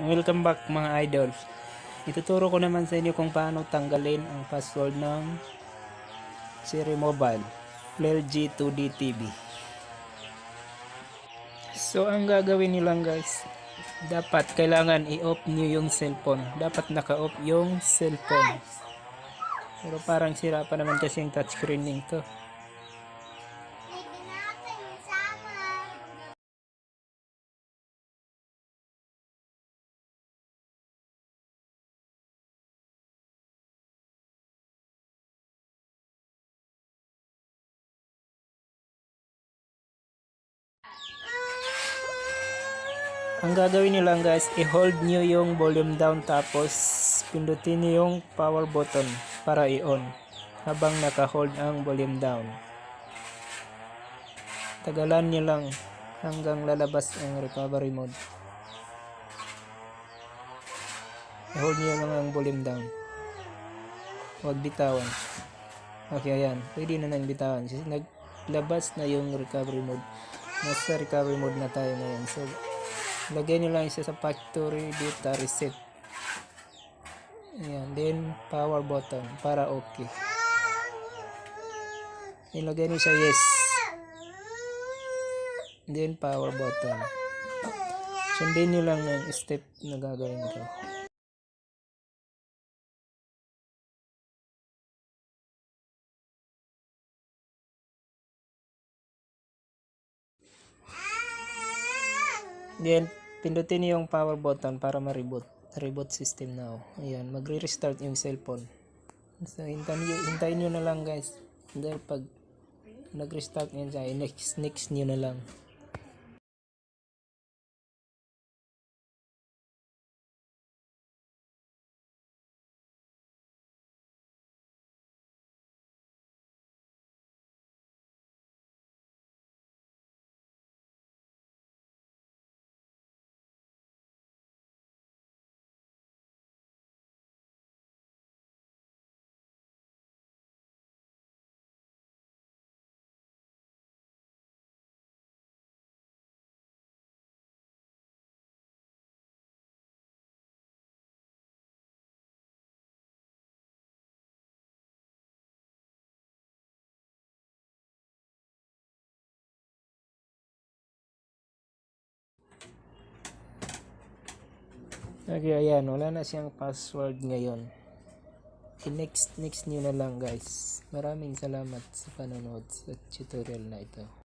Welcome back mga idol. Ituturo ko naman sa inyo kung paano tanggalin ang password ng Siri Mobile LG 2D TV. So ang gagawin lang guys, dapat kailangan i-off niyo yung cellphone. Dapat naka-off yung cellphone. Pero parang sira pa naman kasi yung touchscreen nito. Ang gagawin niyo lang guys, i-hold niyo yung volume down tapos pindutin niyo yung power button para i-on habang naka-hold ang volume down. Tagalan niyo lang hanggang lalabas ang recovery mode. I-hold niyo lang ang volume down. Huwag bitawan. Okay, ayan. Pwede na nang bitawan. Naglabas na yung recovery mode. Nasa recovery mode na tayo ngayon. So, lagay nyo lang isa sa factory data reset. Ayan then power button para okay. Ilagay nyo sa yes. Then power button. Sundin nyo lang ng step na gagawin ko. Then, pindutin niyo yung power button para ma-reboot. Reboot system now. Ayan, magre-restart yung cellphone. So, hintayin nyo, hintayin nyo na lang guys. Dahil pag nag-restart yan siya, next, next nyo na lang. Okay, ayan. Wala na siyang password ngayon. I-next, next nyo na lang guys. Maraming salamat sa panonood sa tutorial na ito.